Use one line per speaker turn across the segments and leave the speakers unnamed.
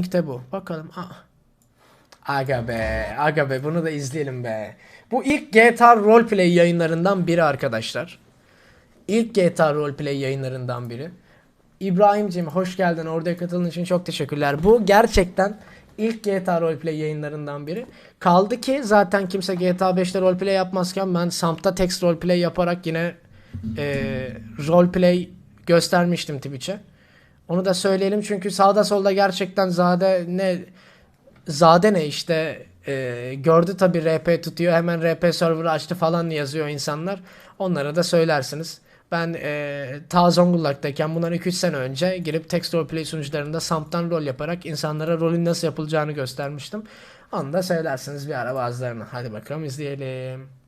Link de bu. Bakalım. Aa. Aga be. Aga be. Bunu da izleyelim be. Bu ilk GTA Roleplay yayınlarından biri arkadaşlar. İlk GTA Roleplay yayınlarından biri. İbrahim'cim hoş geldin. Orada katıldığın için çok teşekkürler. Bu gerçekten ilk GTA Roleplay yayınlarından biri. Kaldı ki zaten kimse GTA 5'te roleplay yapmazken ben Samp'ta text roleplay yaparak yine e, roleplay göstermiştim Twitch'e. Onu da söyleyelim çünkü sağda solda gerçekten Zade ne Zade ne işte e, gördü tabi RP tutuyor hemen RP server'ı açtı falan yazıyor insanlar. Onlara da söylersiniz. Ben e, ta Zonguldak'tayken bundan 2-3 sene önce girip text roleplay sunucularında Samp'tan rol yaparak insanlara rolün nasıl yapılacağını göstermiştim. Onu da söylersiniz bir ara bazılarına. Hadi bakalım izleyelim.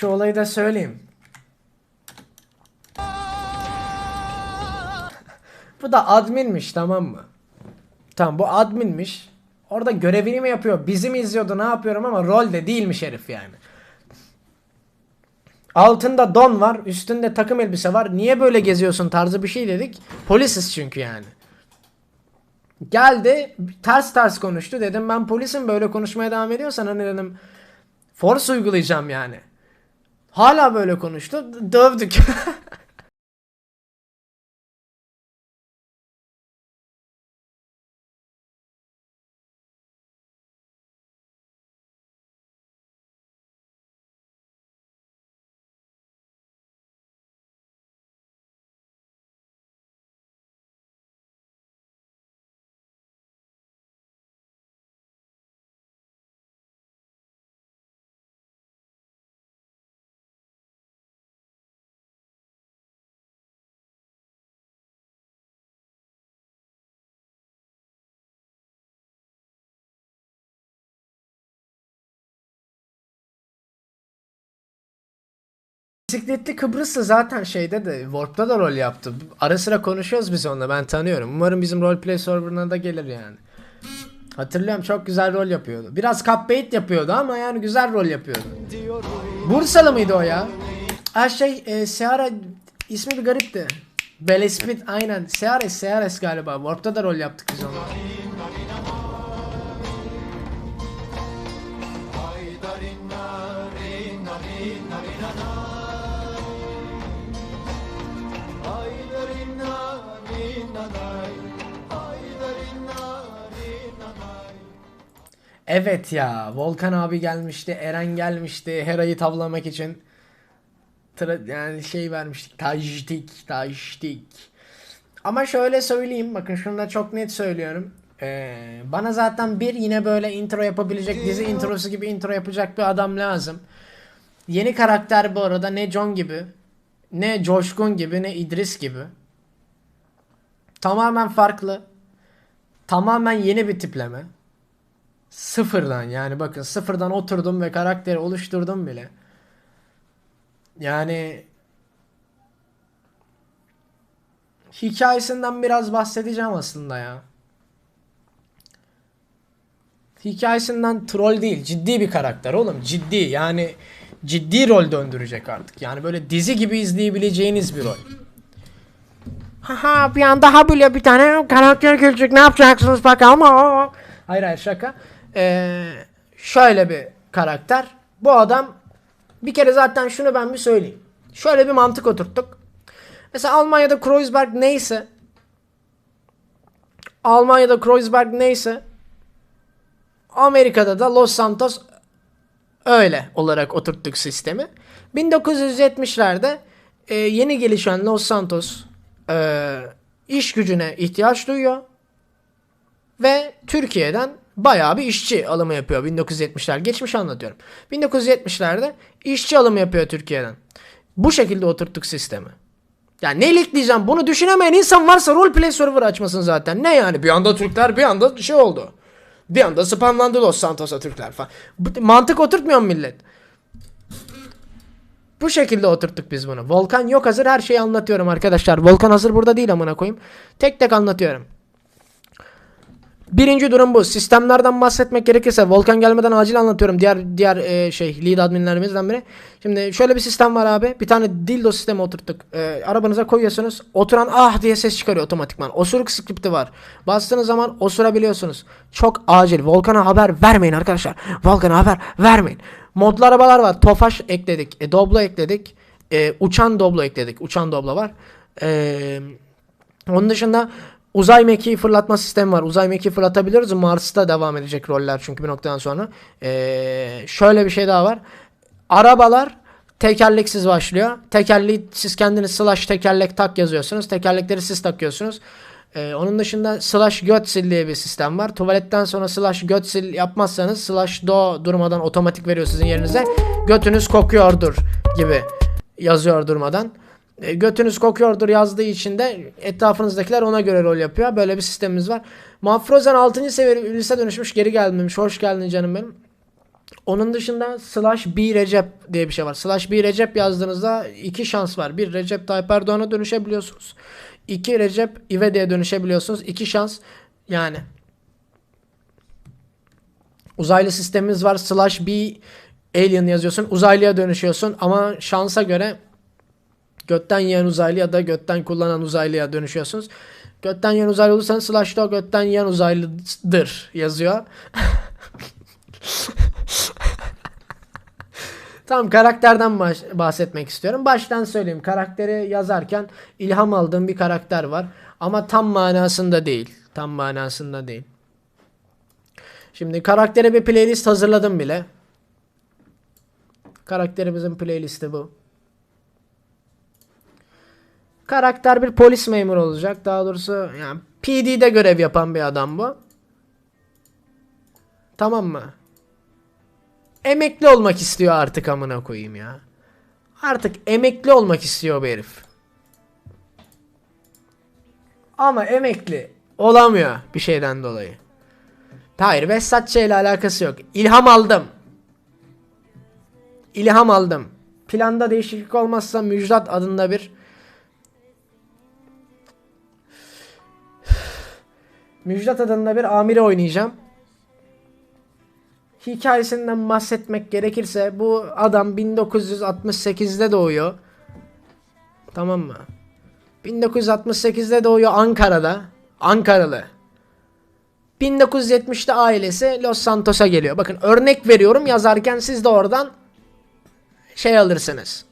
Şu olayı da söyleyeyim. bu da adminmiş tamam mı? Tamam bu adminmiş. Orada görevini mi yapıyor? Bizi mi izliyordu ne yapıyorum ama rol de değilmiş herif yani. Altında don var, üstünde takım elbise var. Niye böyle geziyorsun tarzı bir şey dedik. Polisiz çünkü yani. Geldi ters ters konuştu dedim ben polisim böyle konuşmaya devam ediyorsan hani dedim force uygulayacağım yani. Hala böyle konuştu. Dövdük. Bisikletli Kıbrıs'ta zaten şeyde de Warp'ta da rol yaptı. Ara sıra konuşuyoruz biz onunla ben tanıyorum. Umarım bizim roleplay serverına da gelir yani. Hatırlıyorum çok güzel rol yapıyordu. Biraz cupbait yapıyordu ama yani güzel rol yapıyordu. Bursalı mıydı o ya? Ha şey e, Seara ismi bir garipti. Belespit aynen. Seares Seares galiba. Warp'ta da rol yaptık biz onunla. Evet ya Volkan abi gelmişti, Eren gelmişti Hera'yı tavlamak için. Tra- yani şey vermiştik, tajtik, tajtik. Ama şöyle söyleyeyim, bakın şunu da çok net söylüyorum. Ee, bana zaten bir yine böyle intro yapabilecek, dizi introsu gibi intro yapacak bir adam lazım. Yeni karakter bu arada ne John gibi, ne Coşkun gibi, ne İdris gibi. Tamamen farklı. Tamamen yeni bir tipleme. Sıfırdan yani bakın sıfırdan oturdum ve karakteri oluşturdum bile. Yani hikayesinden biraz bahsedeceğim aslında ya. Hikayesinden troll değil ciddi bir karakter oğlum ciddi yani ciddi rol döndürecek artık. Yani böyle dizi gibi izleyebileceğiniz bir rol. Haha bir anda ha böyle bir tane karakter gelecek ne yapacaksınız bakalım. Hayır hayır şaka. Ee, şöyle bir karakter. Bu adam bir kere zaten şunu ben bir söyleyeyim. Şöyle bir mantık oturttuk. Mesela Almanya'da Kreuzberg neyse Almanya'da Kreuzberg neyse Amerika'da da Los Santos öyle olarak oturttuk sistemi. 1970'lerde e, yeni gelişen Los Santos e, iş gücüne ihtiyaç duyuyor. Ve Türkiye'den bayağı bir işçi alımı yapıyor 1970'ler. Geçmiş anlatıyorum. 1970'lerde işçi alımı yapıyor Türkiye'den. Bu şekilde oturttuk sistemi. Ya ne diyeceğim bunu düşünemeyen insan varsa roleplay server açmasın zaten. Ne yani bir anda Türkler bir anda şey oldu. Bir anda spamlandı Los Santos'a Türkler falan. Mantık oturtmuyor mu millet? Bu şekilde oturttuk biz bunu. Volkan yok hazır her şeyi anlatıyorum arkadaşlar. Volkan hazır burada değil amına koyayım. Tek tek anlatıyorum. Birinci durum bu. Sistemlerden bahsetmek gerekirse Volkan gelmeden acil anlatıyorum. Diğer diğer e, şey lead adminlerimizden biri. Şimdi şöyle bir sistem var abi. Bir tane dildo sistemi oturttuk. E, arabanıza koyuyorsunuz. Oturan ah diye ses çıkarıyor otomatikman. Osuruk skripti var. Bastığınız zaman osurabiliyorsunuz. Çok acil. Volkan'a haber vermeyin arkadaşlar. Volkan'a haber vermeyin. Modlu arabalar var. Tofaş ekledik. E, Doblo ekledik. E, uçan Doblo ekledik. Uçan Doblo var. Eee onun dışında uzay mekiği fırlatma sistemi var. Uzay mekiği fırlatabiliyoruz. Mars'ta devam edecek roller çünkü bir noktadan sonra. Ee, şöyle bir şey daha var. Arabalar tekerleksiz başlıyor. Tekerleği siz kendiniz slash tekerlek tak yazıyorsunuz. Tekerlekleri siz takıyorsunuz. Ee, onun dışında slash götsil diye bir sistem var. Tuvaletten sonra slash götsil yapmazsanız slash do durmadan otomatik veriyor sizin yerinize. Götünüz kokuyordur gibi yazıyor durmadan. E, götünüz kokuyordur yazdığı için de etrafınızdakiler ona göre rol yapıyor. Böyle bir sistemimiz var. Mafrozen 6. seviye lise dönüşmüş geri gelmemiş. Hoş geldin canım benim. Onun dışında slash B Recep diye bir şey var. Slash B Recep yazdığınızda iki şans var. Bir Recep Tayyip Erdoğan'a dönüşebiliyorsunuz. İki Recep İvedik'e dönüşebiliyorsunuz. İki şans yani. Uzaylı sistemimiz var. Slash B Alien yazıyorsun. Uzaylıya dönüşüyorsun ama şansa göre götten yiyen uzaylı ya da götten kullanan uzaylıya dönüşüyorsunuz. Götten yiyen uzaylı olursanız slash da götten yiyen uzaylıdır yazıyor. Tamam karakterden bahsetmek istiyorum. Baştan söyleyeyim. Karakteri yazarken ilham aldığım bir karakter var. Ama tam manasında değil. Tam manasında değil. Şimdi karaktere bir playlist hazırladım bile. Karakterimizin playlisti bu. Karakter bir polis memuru olacak. Daha doğrusu yani PD'de görev yapan bir adam bu. Tamam mı? Emekli olmak istiyor artık amına koyayım ya. Artık emekli olmak istiyor bu herif. Ama emekli olamıyor bir şeyden dolayı. Hayır Vesatçı ile alakası yok. İlham aldım. İlham aldım. Planda değişiklik olmazsa Müjdat adında bir Müjdat adında bir amiri oynayacağım. Hikayesinden bahsetmek gerekirse bu adam 1968'de doğuyor. Tamam mı? 1968'de doğuyor Ankara'da. Ankaralı. 1970'te ailesi Los Santos'a geliyor. Bakın örnek veriyorum yazarken siz de oradan şey alırsınız.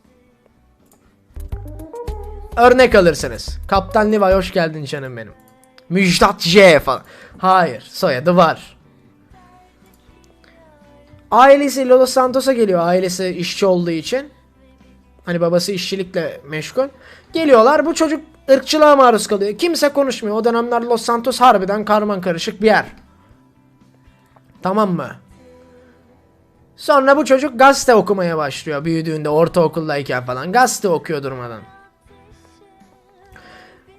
Örnek alırsınız. Kaptan Levi hoş geldin canım benim. Müjdat J falan. Hayır soyadı var. Ailesi Los Santos'a geliyor. Ailesi işçi olduğu için. Hani babası işçilikle meşgul. Geliyorlar bu çocuk ırkçılığa maruz kalıyor. Kimse konuşmuyor. O dönemler Los Santos harbiden karman karışık bir yer. Tamam mı? Sonra bu çocuk gazete okumaya başlıyor büyüdüğünde ortaokuldayken falan. Gazete okuyor durmadan.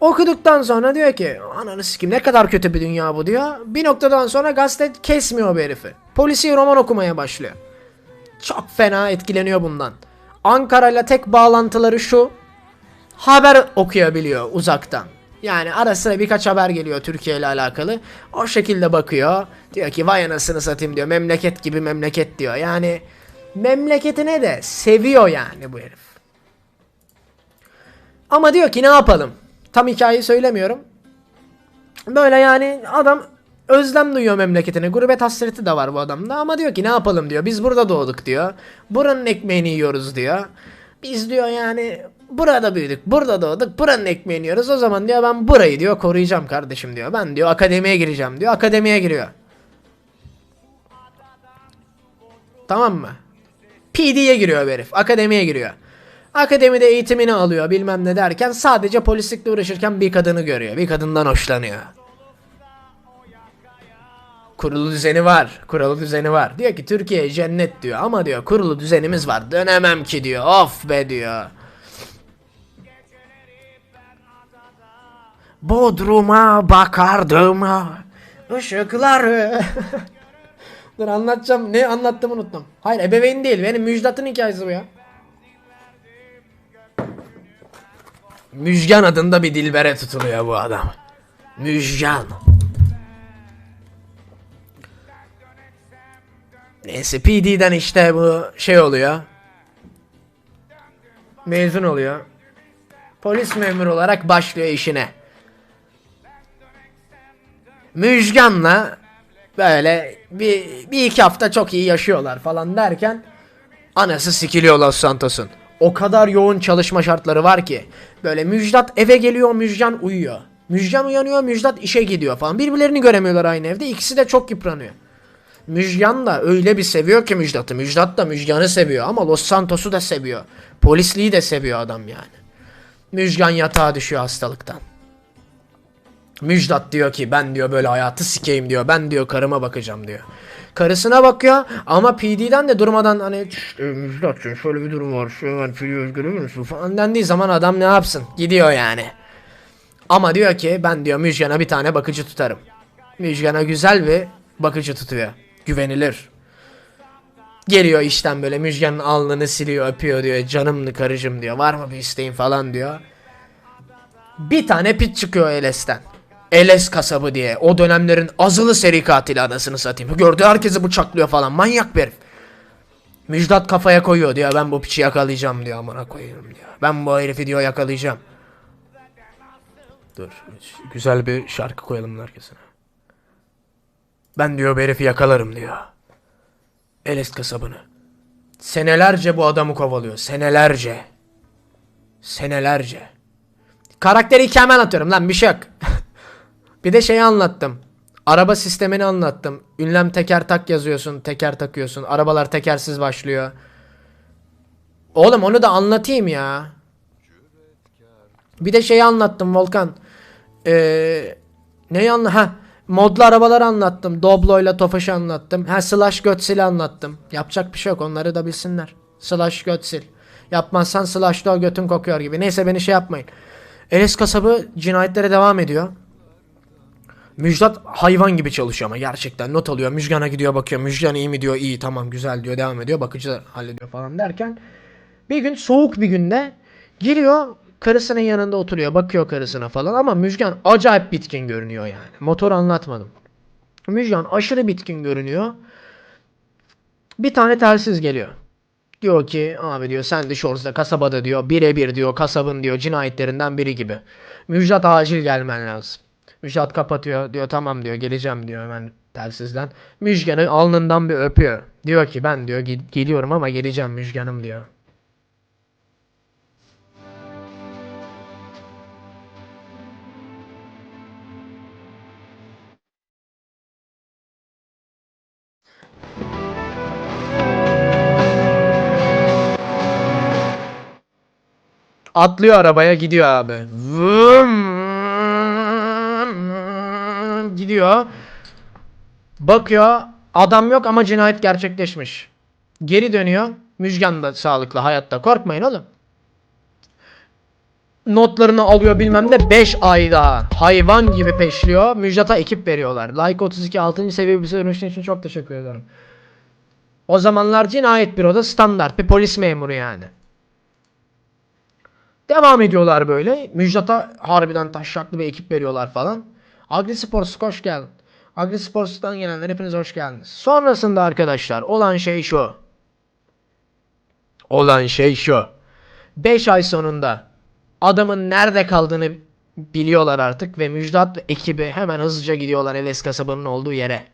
Okuduktan sonra diyor ki ananı sikim ne kadar kötü bir dünya bu diyor. Bir noktadan sonra gazete kesmiyor bu herifi. Polisi roman okumaya başlıyor. Çok fena etkileniyor bundan. Ankara ile tek bağlantıları şu. Haber okuyabiliyor uzaktan. Yani ara sıra birkaç haber geliyor Türkiye ile alakalı. O şekilde bakıyor. Diyor ki vay anasını satayım diyor. Memleket gibi memleket diyor. Yani memleketine de seviyor yani bu herif. Ama diyor ki ne yapalım? Tam hikayeyi söylemiyorum. Böyle yani adam özlem duyuyor memleketine. Gurbet hasreti de var bu adamda ama diyor ki ne yapalım diyor. Biz burada doğduk diyor. Buranın ekmeğini yiyoruz diyor. Biz diyor yani burada büyüdük, burada doğduk, buranın ekmeğini yiyoruz. O zaman diyor ben burayı diyor koruyacağım kardeşim diyor. Ben diyor akademiye gireceğim diyor. Akademiye giriyor. Tamam mı? PD'ye giriyor herif. Akademiye giriyor. Akademide eğitimini alıyor bilmem ne derken sadece polislikle uğraşırken bir kadını görüyor. Bir kadından hoşlanıyor. Kurulu düzeni var. Kurulu düzeni var. Diyor ki Türkiye cennet diyor ama diyor kurulu düzenimiz var. Dönemem ki diyor. Of be diyor. Bodrum'a bakardım ışıkları. Dur anlatacağım. Ne anlattım unuttum. Hayır ebeveyn değil. Benim Müjdat'ın hikayesi bu ya. Müjgan adında bir dilbere tutuluyor bu adam. Müjgan. Neyse PD'den işte bu şey oluyor. Mezun oluyor. Polis memuru olarak başlıyor işine. Müjgan'la böyle bir, bir iki hafta çok iyi yaşıyorlar falan derken anası sikiliyor Los Santos'un. O kadar yoğun çalışma şartları var ki böyle Müjdat eve geliyor Müjgan uyuyor. Müjgan uyanıyor Müjdat işe gidiyor falan. Birbirlerini göremiyorlar aynı evde. İkisi de çok yıpranıyor. Müjgan da öyle bir seviyor ki Müjdat'ı. Müjdat da Müjgan'ı seviyor ama Los Santos'u da seviyor. Polisliği de seviyor adam yani. Müjgan yatağa düşüyor hastalıktan. Müjdat diyor ki ben diyor böyle hayatı sikeyim diyor. Ben diyor karıma bakacağım diyor. Karısına bakıyor ama PD'den de durmadan hani "Şşt, Müjdat'cığım şöyle bir durum var. Şöyle ben PD'yi görüyor musun falan dendiği zaman adam ne yapsın? Gidiyor yani. Ama diyor ki ben diyor Müjgan'a bir tane bakıcı tutarım. Müjgan'a güzel bir bakıcı tutuyor. Güvenilir. Geliyor işten böyle Müjgan'ın alnını siliyor öpüyor diyor. Canımlı karıcım diyor. Var mı bir isteğin falan diyor. Bir tane pit çıkıyor Eles'ten. Eles kasabı diye. O dönemlerin azılı seri katili anasını satayım. Gördüğü herkesi bıçaklıyor falan. Manyak bir herif. Müjdat kafaya koyuyor diyor. Ben bu piçi yakalayacağım diyor. Amına koyuyorum diyor. Ben bu herifi diyor yakalayacağım. Dur. Güzel bir şarkı koyalım arkasına. Ben diyor bu herifi yakalarım diyor. Eles kasabını. Senelerce bu adamı kovalıyor. Senelerce. Senelerce. Karakteri iki hemen atıyorum lan bir şey yok. bir de şeyi anlattım. Araba sistemini anlattım. Ünlem teker tak yazıyorsun, teker takıyorsun. Arabalar tekersiz başlıyor. Oğlum onu da anlatayım ya. Bir de şeyi anlattım Volkan. Ee, neyi anla? Ha, modlu arabaları anlattım. Doblo ile Tofaş'ı anlattım. Ha, Slash Götsil'i anlattım. Yapacak bir şey yok. Onları da bilsinler. Slash Götsil. Yapmazsan Slash'da o götün kokuyor gibi. Neyse beni şey yapmayın. Enes kasabı cinayetlere devam ediyor. Müjdat hayvan gibi çalışıyor ama gerçekten not alıyor. Müjgan'a gidiyor bakıyor. Müjgan iyi mi diyor. İyi tamam güzel diyor devam ediyor. Bakıcı hallediyor falan derken. Bir gün soğuk bir günde geliyor karısının yanında oturuyor. Bakıyor karısına falan ama Müjgan acayip bitkin görünüyor yani. Motor anlatmadım. Müjgan aşırı bitkin görünüyor. Bir tane telsiz geliyor. Diyor ki abi diyor sen de Shores'da kasabada diyor birebir diyor kasabın diyor cinayetlerinden biri gibi. Müjdat acil gelmen lazım. Müjdat kapatıyor diyor tamam diyor geleceğim diyor hemen telsizden. Müjgan'ı alnından bir öpüyor. Diyor ki ben diyor "gel- geliyorum ama geleceğim Müjgan'ım diyor. Atlıyor arabaya gidiyor abi. Vım. Gidiyor. Bakıyor adam yok ama cinayet gerçekleşmiş. Geri dönüyor. Müjgan da sağlıklı hayatta. Korkmayın oğlum. Notlarını alıyor bilmem ne 5 ay daha. Hayvan gibi peşliyor. Müjdat'a ekip veriyorlar. Like 32 6. seviye bir sürüşün için çok teşekkür ederim. O zamanlar cinayet büroda standart bir polis memuru yani. Devam ediyorlar böyle. Müjdat'a harbiden taşşaklı bir ekip veriyorlar falan. Agri Sports hoş geldin. Agri Sports'tan gelenler hepiniz hoş geldiniz. Sonrasında arkadaşlar olan şey şu. Olan şey şu. 5 ay sonunda adamın nerede kaldığını biliyorlar artık ve Müjdat ve ekibi hemen hızlıca gidiyorlar Eles kasabının olduğu yere.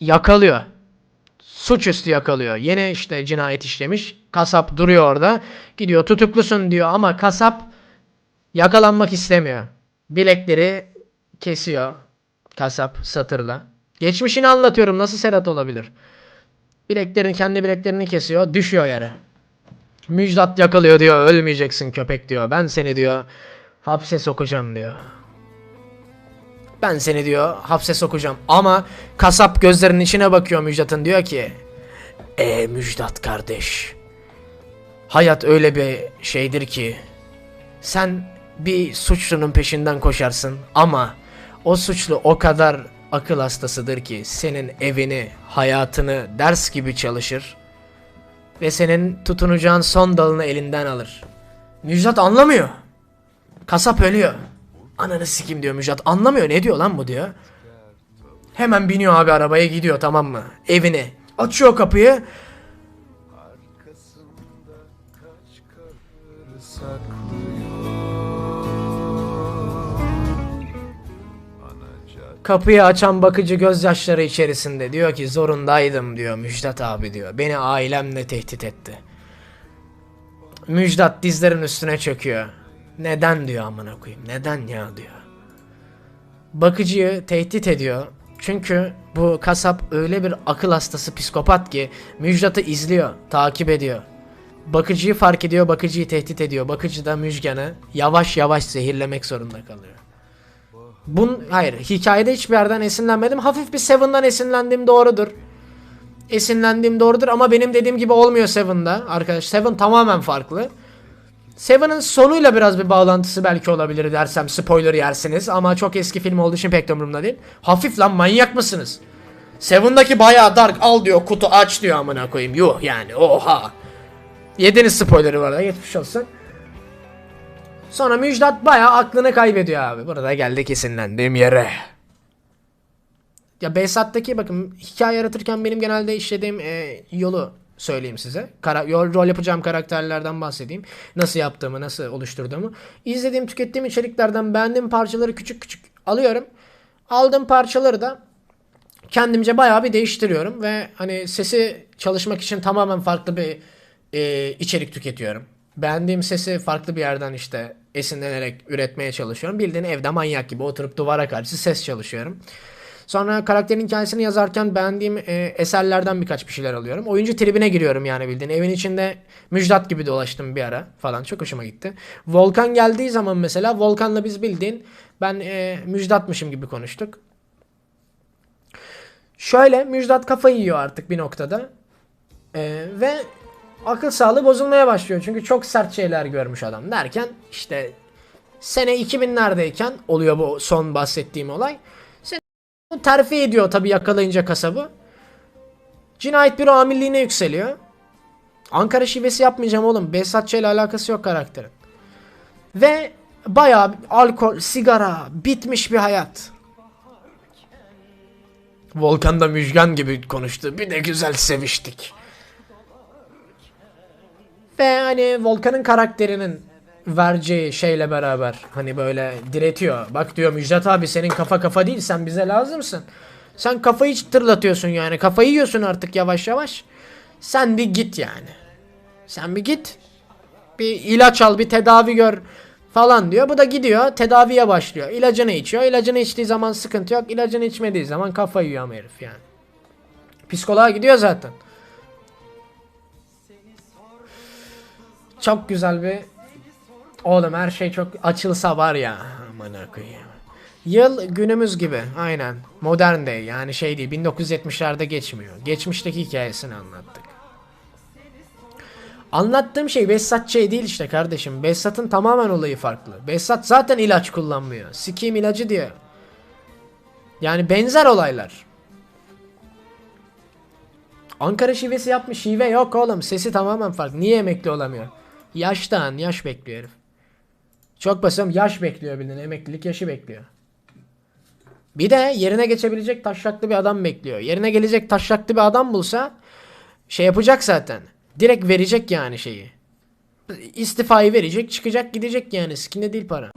Yakalıyor. Suçüstü yakalıyor. Yine işte cinayet işlemiş. Kasap duruyor orada. Gidiyor tutuklusun diyor ama kasap yakalanmak istemiyor. Bilekleri kesiyor. Kasap satırla. Geçmişini anlatıyorum. Nasıl Serhat olabilir? Bileklerini kendi bileklerini kesiyor. Düşüyor yere. Müjdat yakalıyor diyor. Ölmeyeceksin köpek diyor. Ben seni diyor hapse sokacağım diyor. Ben seni diyor hapse sokacağım. Ama kasap gözlerinin içine bakıyor Müjdat'ın diyor ki E Müjdat kardeş. Hayat öyle bir şeydir ki sen bir suçlunun peşinden koşarsın ama o suçlu o kadar akıl hastasıdır ki senin evini, hayatını ders gibi çalışır ve senin tutunacağın son dalını elinden alır. Müjdat anlamıyor. Kasap ölüyor. Ananı sikim diyor Müjdat. Anlamıyor ne diyor lan bu diyor. Hemen biniyor abi arabaya gidiyor tamam mı? Evine. Açıyor kapıyı. Kapıyı açan bakıcı gözyaşları içerisinde diyor ki zorundaydım diyor Müjdat abi diyor. Beni ailemle tehdit etti. Müjdat dizlerin üstüne çöküyor. Neden diyor amına koyayım. Neden ya diyor. Bakıcıyı tehdit ediyor. Çünkü bu kasap öyle bir akıl hastası psikopat ki Müjdat'ı izliyor, takip ediyor. Bakıcıyı fark ediyor, bakıcıyı tehdit ediyor. Bakıcı da Müjgan'ı yavaş yavaş zehirlemek zorunda kalıyor. Bun hayır, hikayede hiçbir yerden esinlenmedim. Hafif bir Seven'dan esinlendiğim doğrudur. Esinlendiğim doğrudur ama benim dediğim gibi olmuyor Seven'da. Arkadaş Seven tamamen farklı. Seven'ın sonuyla biraz bir bağlantısı belki olabilir dersem spoiler yersiniz ama çok eski film olduğu için pek umurumda değil. Hafif lan manyak mısınız? Seven'daki bayağı dark al diyor kutu aç diyor amına koyayım. Yuh yani oha. Yediniz spoiler'ı var da geçmiş olsun. Sonra Müjdat bayağı aklını kaybediyor abi. Burada geldik esinlendiğim yere. Ya Behzat'taki bakın hikaye yaratırken benim genelde işlediğim e, yolu söyleyeyim size. Kara, yol, rol yapacağım karakterlerden bahsedeyim. Nasıl yaptığımı, nasıl oluşturduğumu. İzlediğim, tükettiğim içeriklerden beğendiğim parçaları küçük küçük alıyorum. Aldığım parçaları da kendimce bayağı bir değiştiriyorum ve hani sesi çalışmak için tamamen farklı bir e, içerik tüketiyorum. Beğendiğim sesi farklı bir yerden işte esinlenerek üretmeye çalışıyorum. Bildiğin evde manyak gibi oturup duvara karşı ses çalışıyorum. Sonra karakterin hikayesini yazarken beğendiğim e, eserlerden birkaç bir şeyler alıyorum. Oyuncu tribine giriyorum yani bildiğin. Evin içinde Müjdat gibi dolaştım bir ara falan. Çok hoşuma gitti. Volkan geldiği zaman mesela Volkan'la biz bildiğin ben e, Müjdat'mışım gibi konuştuk. Şöyle Müjdat kafayı yiyor artık bir noktada. E, ve akıl sağlığı bozulmaya başlıyor. Çünkü çok sert şeyler görmüş adam derken işte sene 2000'lerdeyken oluyor bu son bahsettiğim olay. Sene terfi ediyor tabii yakalayınca kasabı. Cinayet büro amirliğine yükseliyor. Ankara şivesi yapmayacağım oğlum. Behzatçı ile alakası yok karakterin. Ve bayağı alkol, sigara, bitmiş bir hayat. Volkan da Müjgan gibi konuştu. Bir de güzel seviştik. Ve hani Volkan'ın karakterinin vereceği şeyle beraber hani böyle diretiyor. Bak diyor Müjdat abi senin kafa kafa değil sen bize lazımsın. Sen kafayı çıtırlatıyorsun yani kafayı yiyorsun artık yavaş yavaş. Sen bir git yani. Sen bir git. Bir ilaç al bir tedavi gör falan diyor. Bu da gidiyor tedaviye başlıyor. İlacını içiyor. İlacını içtiği zaman sıkıntı yok. İlacını içmediği zaman kafayı yiyor ama herif yani. Psikoloğa gidiyor zaten. Çok güzel bir Oğlum her şey çok açılsa var ya aman koyayım. Yıl günümüz gibi aynen. Modern day yani şey değil 1970'lerde geçmiyor. Geçmişteki hikayesini anlattık. Anlattığım şey Behzat şey değil işte kardeşim. Behzat'ın tamamen olayı farklı. Behzat zaten ilaç kullanmıyor. Sikiyim ilacı diyor. Yani benzer olaylar. Ankara şivesi yapmış. Şive yok oğlum. Sesi tamamen farklı. Niye emekli olamıyor? Yaştan. Yaş bekliyor herif. Çok basit. Yaş bekliyor bildiğin. Emeklilik yaşı bekliyor. Bir de yerine geçebilecek taşraklı bir adam bekliyor. Yerine gelecek taşraklı bir adam bulsa şey yapacak zaten. Direkt verecek yani şeyi. İstifayı verecek çıkacak gidecek yani. Sikinde değil para.